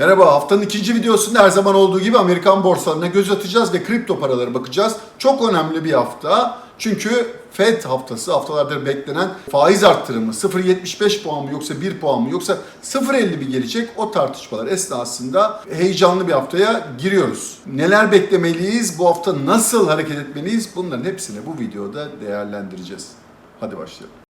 Merhaba, haftanın ikinci videosunda her zaman olduğu gibi Amerikan borsalarına göz atacağız ve kripto paralara bakacağız. Çok önemli bir hafta. Çünkü Fed haftası, haftalardır beklenen faiz arttırımı 0.75 puan mı yoksa 1 puan mı yoksa 0.50 mi gelecek o tartışmalar esnasında heyecanlı bir haftaya giriyoruz. Neler beklemeliyiz, bu hafta nasıl hareket etmeliyiz bunların hepsini bu videoda değerlendireceğiz. Hadi başlayalım.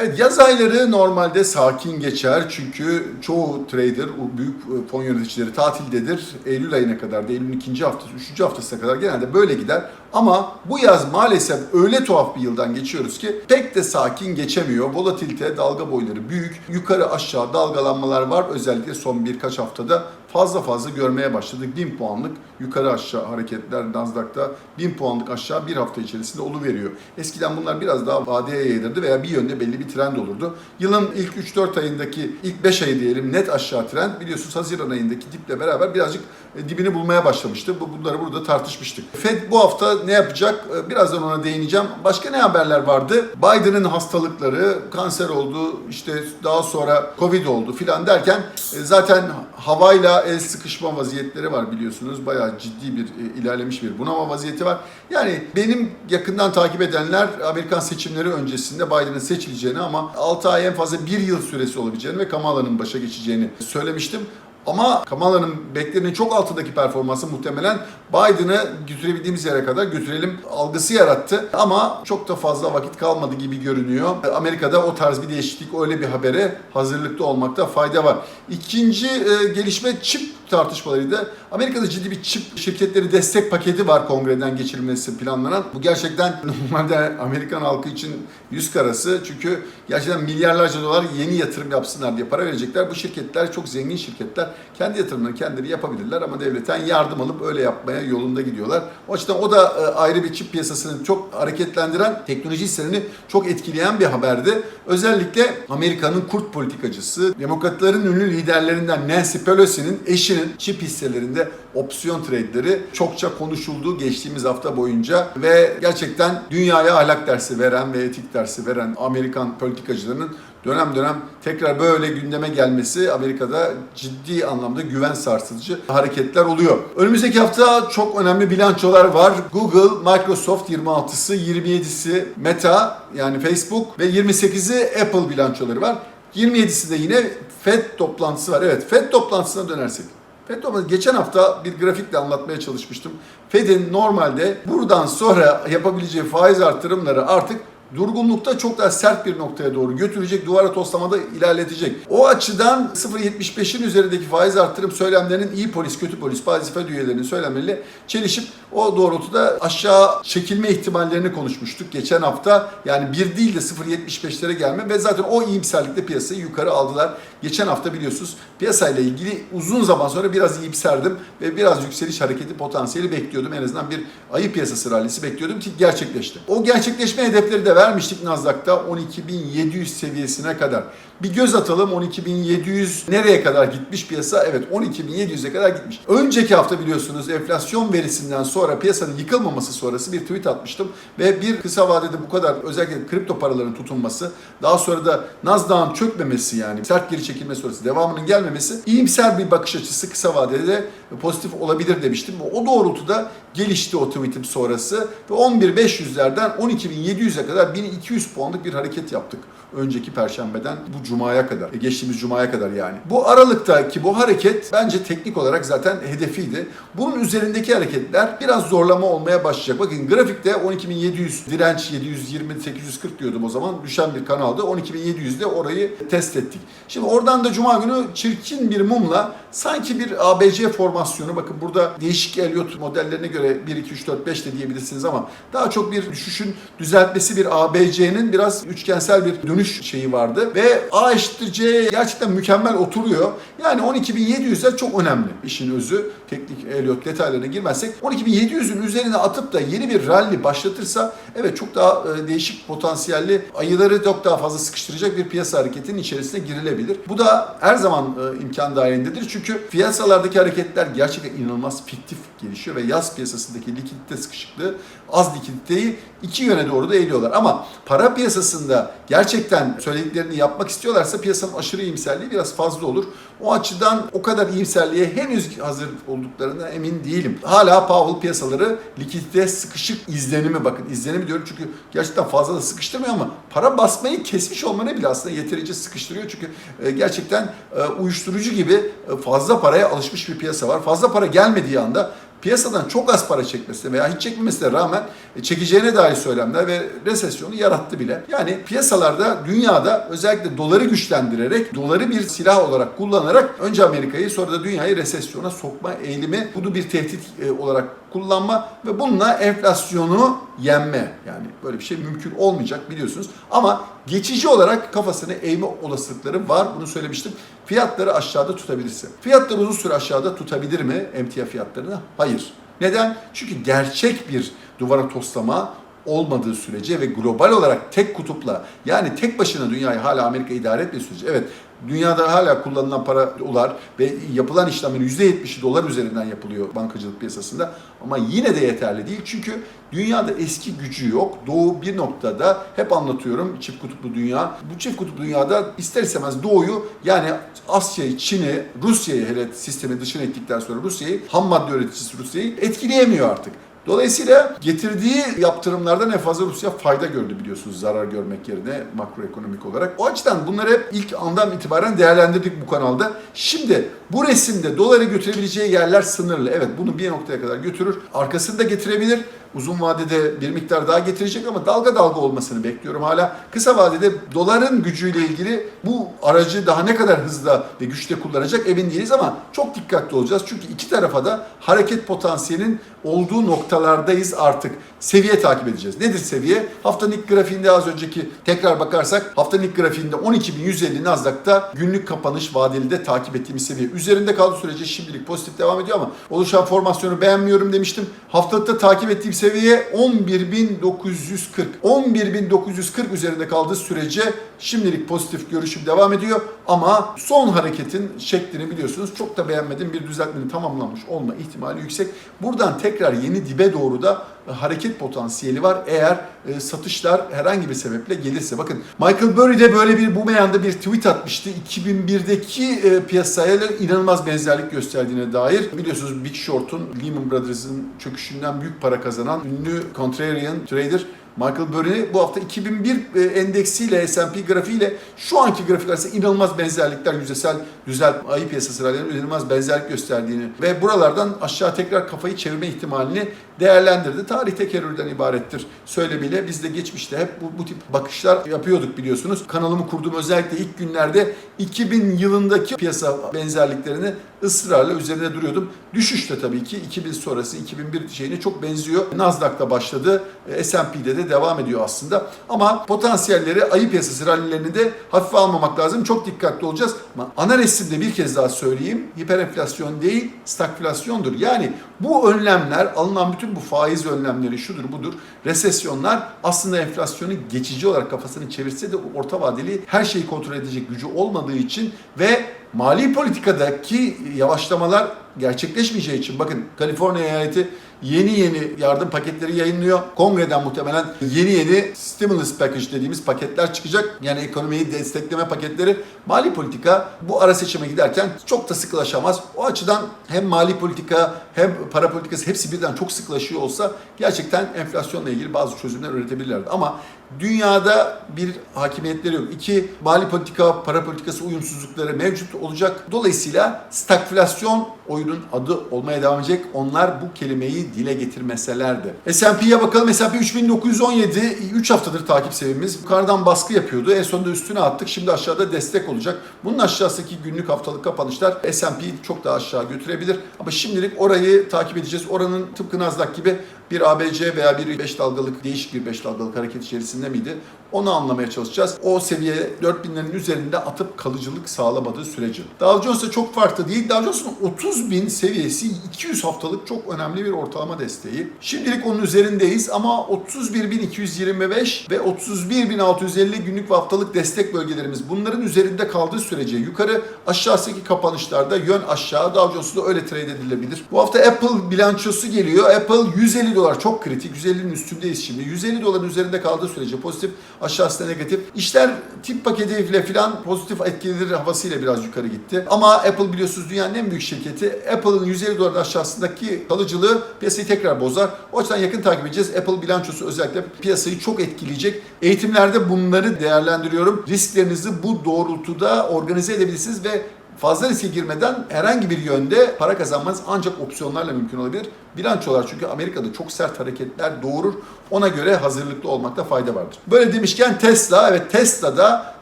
Evet yaz ayları normalde sakin geçer çünkü çoğu trader, büyük e, fon yöneticileri tatildedir. Eylül ayına kadar da Eylül'ün ikinci haftası, üçüncü haftasına kadar genelde böyle gider. Ama bu yaz maalesef öyle tuhaf bir yıldan geçiyoruz ki pek de sakin geçemiyor. Volatilite, dalga boyları büyük. Yukarı aşağı dalgalanmalar var. Özellikle son birkaç haftada fazla fazla görmeye başladık. 1000 puanlık yukarı aşağı hareketler Nasdaq'ta 1000 puanlık aşağı bir hafta içerisinde oluveriyor. Eskiden bunlar biraz daha vadeye yayılırdı veya bir yönde belli bir trend olurdu. Yılın ilk 3-4 ayındaki ilk 5 ayı diyelim net aşağı trend biliyorsunuz Haziran ayındaki diple beraber birazcık dibini bulmaya başlamıştı. Bu Bunları burada tartışmıştık. Fed bu hafta ne yapacak? E, Birazdan ona değineceğim. Başka ne haberler vardı? Biden'ın hastalıkları, kanser oldu, işte daha sonra Covid oldu filan derken e, zaten havayla el sıkışma vaziyetleri var biliyorsunuz. Bayağı ciddi bir e, ilerlemiş bir bunama vaziyeti var. Yani benim yakından takip edenler Amerikan seçimleri öncesinde Biden'ın seçileceğini ama 6 ay en fazla 1 yıl süresi olabileceğini ve Kamala'nın başa geçeceğini söylemiştim. Ama Kamala'nın beklenenin çok altındaki performansı muhtemelen Biden'ı götürebildiğimiz yere kadar götürelim algısı yarattı. Ama çok da fazla vakit kalmadı gibi görünüyor. Amerika'da o tarz bir değişiklik, öyle bir habere hazırlıklı olmakta fayda var. İkinci e, gelişme çip tartışmalarıydı. Amerika'da ciddi bir çip şirketleri destek paketi var kongreden geçirilmesi planlanan. Bu gerçekten normalde Amerikan halkı için yüz karası. Çünkü gerçekten milyarlarca dolar yeni yatırım yapsınlar diye para verecekler. Bu şirketler çok zengin şirketler. Kendi yatırımlarını kendileri yapabilirler ama devletten yardım alıp öyle yapmaya yolunda gidiyorlar. O açıdan o da e, ayrı bir çip piyasasını çok hareketlendiren, teknoloji hisselerini çok etkileyen bir haberdi. Özellikle Amerika'nın kurt politikacısı, demokratların ünlü liderlerinden Nancy Pelosi'nin eşinin çip hisselerinde opsiyon trade'leri çokça konuşuldu geçtiğimiz hafta boyunca ve gerçekten dünyaya ahlak dersi veren ve etik dersi veren Amerikan politikacılarının dönem dönem tekrar böyle gündeme gelmesi Amerika'da ciddi anlamda güven sarsıcı hareketler oluyor. Önümüzdeki hafta çok önemli bilançolar var. Google, Microsoft 26'sı, 27'si Meta yani Facebook ve 28'i Apple bilançoları var. 27'si de yine Fed toplantısı var. Evet Fed toplantısına dönersek. Fed geçen hafta bir grafikle anlatmaya çalışmıştım. Fed'in normalde buradan sonra yapabileceği faiz artırımları artık durgunlukta çok daha sert bir noktaya doğru götürecek, duvara toslamada ilerletecek. O açıdan 0.75'in üzerindeki faiz artırım söylemlerinin iyi polis, kötü polis, bazı Fed üyelerinin söylemleriyle çelişip o doğrultuda aşağı çekilme ihtimallerini konuşmuştuk geçen hafta. Yani bir değil de 0.75'lere gelme ve zaten o iyimserlikle piyasayı yukarı aldılar. Geçen hafta biliyorsunuz piyasayla ilgili uzun zaman sonra biraz iyimserdim ve biraz yükseliş hareketi potansiyeli bekliyordum. En azından bir ayı piyasası rallisi bekliyordum ki gerçekleşti. O gerçekleşme hedefleri de vermiştik Nasdaq'ta 12.700 seviyesine kadar. Bir göz atalım 12.700 nereye kadar gitmiş piyasa? Evet 12.700'e kadar gitmiş. Önceki hafta biliyorsunuz enflasyon verisinden sonra piyasanın yıkılmaması sonrası bir tweet atmıştım ve bir kısa vadede bu kadar özellikle kripto paraların tutunması daha sonra da Nasdaq'ın çökmemesi yani sert geri çekilme sonrası devamının gelmemesi iyimser bir bakış açısı kısa vadede de pozitif olabilir demiştim. O doğrultuda gelişti o tweetim sonrası ve 11.500'lerden 12.700'e kadar 1200 puanlık bir hareket yaptık önceki perşembeden bu cumaya kadar, e, geçtiğimiz cumaya kadar yani. Bu aralıktaki bu hareket bence teknik olarak zaten hedefiydi. Bunun üzerindeki hareketler biraz zorlama olmaya başlayacak. Bakın grafikte 12.700 direnç 720 840 diyordum o zaman düşen bir kanaldı. 12.700'de orayı test ettik. Şimdi oradan da cuma günü çirkin bir mumla sanki bir ABC formasyonu bakın burada değişik Elliott modellerine göre 1 2 3 4 5 de diyebilirsiniz ama daha çok bir düşüşün düzeltmesi bir ABC'nin biraz üçgensel bir dönüş şeyi vardı ve A eşittir C gerçekten mükemmel oturuyor. Yani 12.700'ler çok önemli işin özü. Teknik Elliott detaylarına girmezsek 12.700'ün üzerine atıp da yeni bir rally başlatırsa evet çok daha e, değişik potansiyelli ayıları çok daha fazla sıkıştıracak bir piyasa hareketinin içerisine girilebilir. Bu da her zaman e, imkan dahilindedir. Çünkü piyasalardaki hareketler gerçekten inanılmaz fiktif gelişiyor ve yaz piyasası piyasasındaki likidite sıkışıklığı, az likiditeyi iki yöne doğru da eğiliyorlar. Ama para piyasasında gerçekten söylediklerini yapmak istiyorlarsa piyasanın aşırı iyimserliği biraz fazla olur. O açıdan o kadar iyimserliğe henüz hazır olduklarına emin değilim. Hala Powell piyasaları likidite sıkışık izlenimi bakın izlenimi diyorum çünkü gerçekten fazla da sıkıştırmıyor ama para basmayı kesmiş olmana bile aslında yeterince sıkıştırıyor çünkü e, gerçekten e, uyuşturucu gibi e, fazla paraya alışmış bir piyasa var. Fazla para gelmediği anda piyasadan çok az para çekmesine veya hiç çekmemesine rağmen çekeceğine dair söylemler ve resesyonu yarattı bile. Yani piyasalarda dünyada özellikle doları güçlendirerek, doları bir silah olarak kullanarak önce Amerika'yı sonra da dünyayı resesyona sokma eğilimi, bunu bir tehdit e, olarak kullanma ve bununla enflasyonu yenme. Yani böyle bir şey mümkün olmayacak biliyorsunuz. Ama geçici olarak kafasını eğme olasılıkları var. Bunu söylemiştim. Fiyatları aşağıda tutabilirse. Fiyatları uzun süre aşağıda tutabilir mi emtia fiyatlarını? Hayır. Neden? Çünkü gerçek bir duvara toslama olmadığı sürece ve global olarak tek kutupla yani tek başına dünyayı hala Amerika idare etmediği sürece evet dünyada hala kullanılan para dolar ve yapılan işlemlerin %70'i dolar üzerinden yapılıyor bankacılık piyasasında ama yine de yeterli değil çünkü dünyada eski gücü yok. Doğu bir noktada hep anlatıyorum çift kutuplu dünya. Bu çift kutuplu dünyada ister istemez doğuyu yani Asya'yı, Çin'i, Rusya'yı hele sistemi dışına ettikten sonra Rusya'yı ham madde üreticisi Rusya'yı etkileyemiyor artık. Dolayısıyla getirdiği yaptırımlardan en fazla Rusya fayda gördü biliyorsunuz zarar görmek yerine makroekonomik olarak. O açıdan bunları hep ilk andan itibaren değerlendirdik bu kanalda. Şimdi bu resimde doları götürebileceği yerler sınırlı. Evet bunu bir noktaya kadar götürür. Arkasını da getirebilir. Uzun vadede bir miktar daha getirecek ama dalga dalga olmasını bekliyorum hala. Kısa vadede doların gücüyle ilgili bu aracı daha ne kadar hızla ve güçte kullanacak emin değiliz ama çok dikkatli olacağız. Çünkü iki tarafa da hareket potansiyelinin olduğu noktalardayız artık. Seviye takip edeceğiz. Nedir seviye? Haftanın ilk grafiğinde az önceki tekrar bakarsak haftanın ilk grafiğinde 12.150 Nasdaq'ta günlük kapanış vadeli de takip ettiğimiz seviye. Üzerinde kaldığı sürece şimdilik pozitif devam ediyor ama oluşan formasyonu beğenmiyorum demiştim. Haftalıkta takip ettiğim seviye 11.940. 11.940 üzerinde kaldığı sürece şimdilik pozitif görüşüm devam ediyor ama son hareketin şeklini biliyorsunuz çok da beğenmedim. Bir düzeltmenin tamamlanmış olma ihtimali yüksek. Buradan tekrar yeni dibe doğru da hareket potansiyeli var eğer e, satışlar herhangi bir sebeple gelirse. Bakın Michael Burry de böyle bir bu meyanda bir tweet atmıştı. 2001'deki e, piyasaya inanılmaz benzerlik gösterdiğine dair. Biliyorsunuz Big Short'un Lehman Brothers'ın çöküşünden büyük para kazanan ünlü contrarian trader Michael Burry bu hafta 2001 e, endeksiyle S&P grafiğiyle şu anki grafik inanılmaz benzerlikler yüzdesel düzel ayı piyasası rallilerinin inanılmaz benzerlik gösterdiğini ve buralardan aşağı tekrar kafayı çevirme ihtimalini değerlendirdi. Tarih tekerrürden ibarettir söylemiyle. Biz de geçmişte hep bu, bu tip bakışlar yapıyorduk biliyorsunuz. Kanalımı kurduğum özellikle ilk günlerde 2000 yılındaki piyasa benzerliklerini ısrarla üzerinde duruyordum. Düşüş de tabii ki 2000 sonrası 2001 şeyine çok benziyor. Nasdaq'ta başladı. S&P'de de devam ediyor aslında. Ama potansiyelleri ayı piyasası rallilerini de hafife almamak lazım. Çok dikkatli olacağız. Ama ana resimde bir kez daha söyleyeyim. Hiperenflasyon değil, stagflasyondur. Yani bu önlemler, alınan bütün bu faiz önlemleri şudur budur. Resesyonlar aslında enflasyonu geçici olarak kafasını çevirse de orta vadeli her şeyi kontrol edecek gücü olmadığı için ve mali politikadaki yavaşlamalar gerçekleşmeyeceği için bakın Kaliforniya eyaleti yeni yeni yardım paketleri yayınlıyor. Kongreden muhtemelen yeni yeni stimulus package dediğimiz paketler çıkacak. Yani ekonomiyi destekleme paketleri. Mali politika bu ara seçime giderken çok da sıkılaşamaz. O açıdan hem mali politika hem para politikası hepsi birden çok sıkılaşıyor olsa gerçekten enflasyonla ilgili bazı çözümler üretebilirlerdi. Ama dünyada bir hakimiyetleri yok. İki, mali politika, para politikası uyumsuzlukları mevcut olacak. Dolayısıyla stagflasyon oyunun adı olmaya devam edecek. Onlar bu kelimeyi dile getirmeseler de. S&P'ye bakalım. S&P 3917 3 haftadır takip seviyemiz. Yukarıdan baskı yapıyordu. En sonunda üstüne attık. Şimdi aşağıda destek olacak. Bunun aşağısındaki günlük haftalık kapanışlar S&P'yi çok daha aşağı götürebilir. Ama şimdilik orayı takip edeceğiz. Oranın tıpkı Nasdaq gibi bir ABC veya bir 5 dalgalık değişik bir 5 dalgalık hareket içerisinde miydi? Onu anlamaya çalışacağız. O seviye 4000'lerin üzerinde atıp kalıcılık sağlamadığı sürece. Dow Jones'ta çok farklı değil. Dow Jones'un 30 bin seviyesi 200 haftalık çok önemli bir ortalama desteği. Şimdilik onun üzerindeyiz ama 31.225 ve 31.650 günlük ve haftalık destek bölgelerimiz bunların üzerinde kaldığı sürece yukarı aşağıdaki kapanışlarda yön aşağı Dow Jones'u da öyle trade edilebilir. Bu hafta Apple bilançosu geliyor. Apple 150 dolar çok kritik. 150'nin üstündeyiz şimdi. 150 doların üzerinde kaldığı sürece pozitif aşağısında negatif. İşler tip paketiyle falan pozitif etkileri havasıyla biraz yukarı gitti. Ama Apple biliyorsunuz dünyanın en büyük şirketi. Apple'ın 150 doların aşağısındaki kalıcılığı piyasayı tekrar bozar. O açıdan yakın takip edeceğiz. Apple bilançosu özellikle piyasayı çok etkileyecek. Eğitimlerde bunları değerlendiriyorum. Risklerinizi bu doğrultuda organize edebilirsiniz ve fazla riske girmeden herhangi bir yönde para kazanmanız ancak opsiyonlarla mümkün olabilir. Bilançolar çünkü Amerika'da çok sert hareketler doğurur. Ona göre hazırlıklı olmakta fayda vardır. Böyle demişken Tesla, evet Tesla'da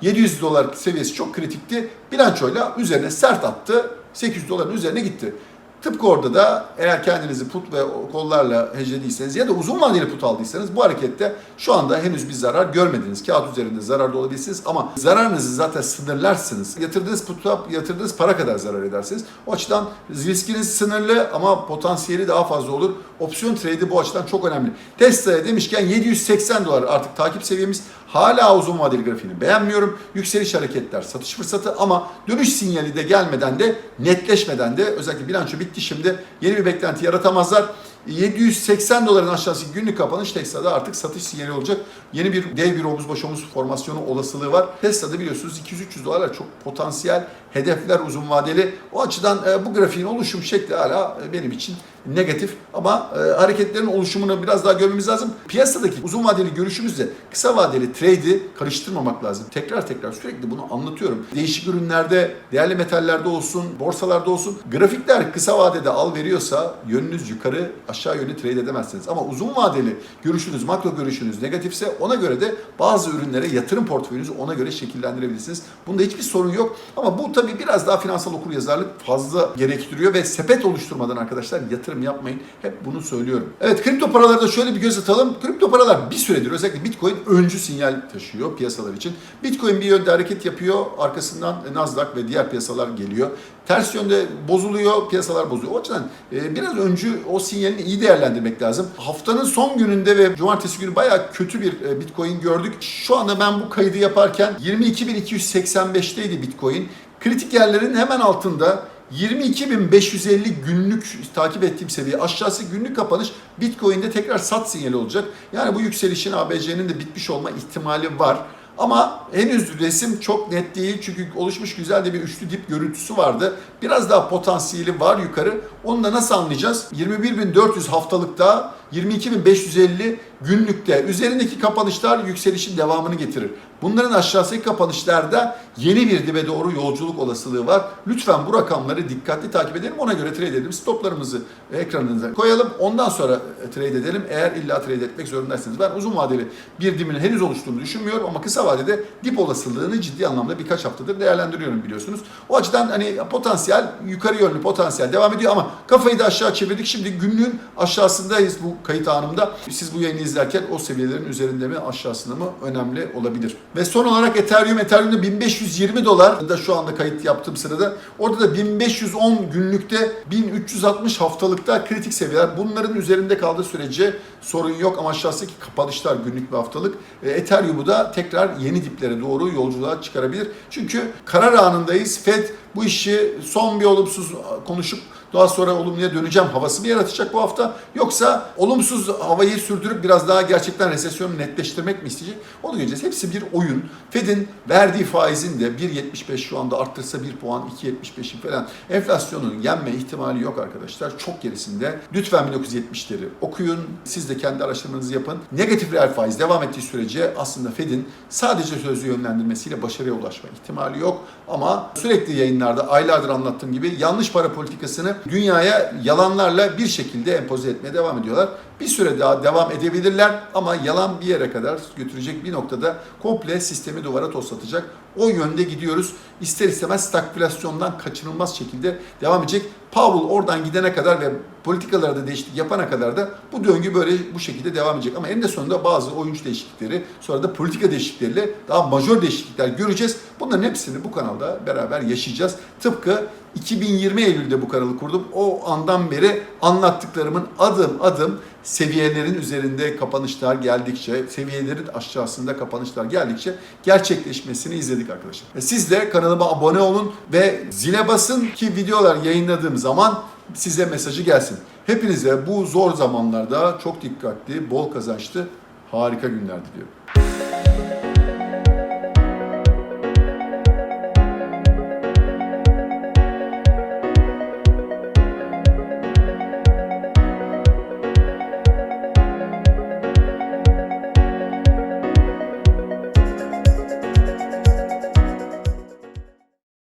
700 dolar seviyesi çok kritikti. Bilançoyla üzerine sert attı. 800 doların üzerine gitti. Tıpkı orada da eğer kendinizi put ve kollarla heclediyseniz ya da uzun vadeli put aldıysanız bu harekette şu anda henüz bir zarar görmediniz. Kağıt üzerinde zararda olabilirsiniz ama zararınızı zaten sınırlarsınız. Yatırdığınız puta, yatırdığınız para kadar zarar edersiniz. O açıdan riskiniz sınırlı ama potansiyeli daha fazla olur. Opsiyon trade'i bu açıdan çok önemli. Tesla'ya demişken 780 dolar artık takip seviyemiz. Hala uzun vadeli grafiğini beğenmiyorum. Yükseliş hareketler satış fırsatı ama dönüş sinyali de gelmeden de netleşmeden de özellikle bilanço bitti şimdi yeni bir beklenti yaratamazlar. 780 doların aşağısı günlük kapanış Tesla'da artık satış sinyali olacak. Yeni bir dev bir omuz baş omuz formasyonu olasılığı var. Tesla'da biliyorsunuz 200-300 dolarlar çok potansiyel hedefler uzun vadeli. O açıdan e, bu grafiğin oluşum şekli hala e, benim için negatif ama e, hareketlerin oluşumunu biraz daha görmemiz lazım. Piyasadaki uzun vadeli görüşümüzle kısa vadeli trade'i karıştırmamak lazım. Tekrar tekrar sürekli bunu anlatıyorum. Değişik ürünlerde, değerli metallerde olsun, borsalarda olsun grafikler kısa vadede al veriyorsa yönünüz yukarı aşağı yönlü trade edemezsiniz. Ama uzun vadeli görüşünüz, makro görüşünüz negatifse ona göre de bazı ürünlere yatırım portföyünüzü ona göre şekillendirebilirsiniz. Bunda hiçbir sorun yok. Ama bu tabii biraz daha finansal okuryazarlık fazla gerektiriyor ve sepet oluşturmadan arkadaşlar yatırım yapmayın. Hep bunu söylüyorum. Evet kripto paralarda şöyle bir göz atalım. Kripto paralar bir süredir özellikle Bitcoin öncü sinyal taşıyor piyasalar için. Bitcoin bir yönde hareket yapıyor. Arkasından Nasdaq ve diğer piyasalar geliyor. Ters yönde bozuluyor, piyasalar bozuyor. O açıdan e, biraz öncü o sinyalini iyi değerlendirmek lazım. Haftanın son gününde ve cumartesi günü bayağı kötü bir e, Bitcoin gördük. Şu anda ben bu kaydı yaparken 22.285'teydi Bitcoin. Kritik yerlerin hemen altında 22.550 günlük takip ettiğim seviye aşağısı günlük kapanış Bitcoin'de tekrar sat sinyali olacak. Yani bu yükselişin ABC'nin de bitmiş olma ihtimali var. Ama henüz resim çok net değil çünkü oluşmuş güzel de bir üçlü dip görüntüsü vardı. Biraz daha potansiyeli var yukarı. Onu da nasıl anlayacağız? 21.400 haftalıkta 22.550 günlükte üzerindeki kapanışlar yükselişin devamını getirir. Bunların aşağısındaki kapanışlarda yeni bir dibe doğru yolculuk olasılığı var. Lütfen bu rakamları dikkatli takip edelim. Ona göre trade edelim. Stoplarımızı ekranınıza koyalım. Ondan sonra trade edelim. Eğer illa trade etmek zorundaysanız. Ben uzun vadeli bir dibinin henüz oluştuğunu düşünmüyorum ama kısa vadede dip olasılığını ciddi anlamda birkaç haftadır değerlendiriyorum biliyorsunuz. O açıdan hani potansiyel yukarı yönlü potansiyel devam ediyor ama kafayı da aşağı çevirdik. Şimdi günlüğün aşağısındayız bu kayıt anımda. Siz bu yayını izlerken o seviyelerin üzerinde mi aşağısında mı önemli olabilir. Ve son olarak Ethereum, Ethereum'da 1520 dolar da şu anda kayıt yaptığım sırada. Orada da 1510 günlükte 1360 haftalıkta kritik seviyeler. Bunların üzerinde kaldığı sürece sorun yok ama aşağıdaki kapanışlar günlük ve haftalık. E, Ethereum'u da tekrar yeni diplere doğru yolculuğa çıkarabilir. Çünkü karar anındayız. Fed bu işi son bir olumsuz konuşup daha sonra olumluya döneceğim havası mı yaratacak bu hafta? Yoksa olumsuz havayı sürdürüp biraz daha gerçekten resesyonu netleştirmek mi isteyecek? Onu göreceğiz. Hepsi bir oyun. Fed'in verdiği faizin de 1.75 şu anda arttırsa 1 puan 2.75'in falan enflasyonun yenme ihtimali yok arkadaşlar. Çok gerisinde. Lütfen 1970'leri okuyun. Siz de kendi araştırmanızı yapın. Negatif reel faiz devam ettiği sürece aslında Fed'in sadece sözlü yönlendirmesiyle başarıya ulaşma ihtimali yok. Ama sürekli yayınlarda aylardır anlattığım gibi yanlış para politikasını dünyaya yalanlarla bir şekilde empoze etmeye devam ediyorlar. Bir süre daha devam edebilirler ama yalan bir yere kadar götürecek bir noktada komple sistemi duvara toslatacak. O yönde gidiyoruz. İster istemez stagflasyondan kaçınılmaz şekilde devam edecek. Powell oradan gidene kadar ve politikalarda değişiklik yapana kadar da bu döngü böyle bu şekilde devam edecek. Ama eninde sonunda bazı oyuncu değişiklikleri, sonra da politika değişiklikleriyle daha majör değişiklikler göreceğiz. Bunların hepsini bu kanalda beraber yaşayacağız. Tıpkı 2020 Eylül'de bu kanalı kurdum. O andan beri anlattıklarımın adım adım seviyelerin üzerinde kapanışlar geldikçe, seviyelerin aşağısında kapanışlar geldikçe gerçekleşmesini izledik arkadaşlar. E Siz de kanalıma abone olun ve zile basın ki videolar yayınladığım zaman size mesajı gelsin. Hepinize bu zor zamanlarda çok dikkatli, bol kazançlı, harika günler diliyorum.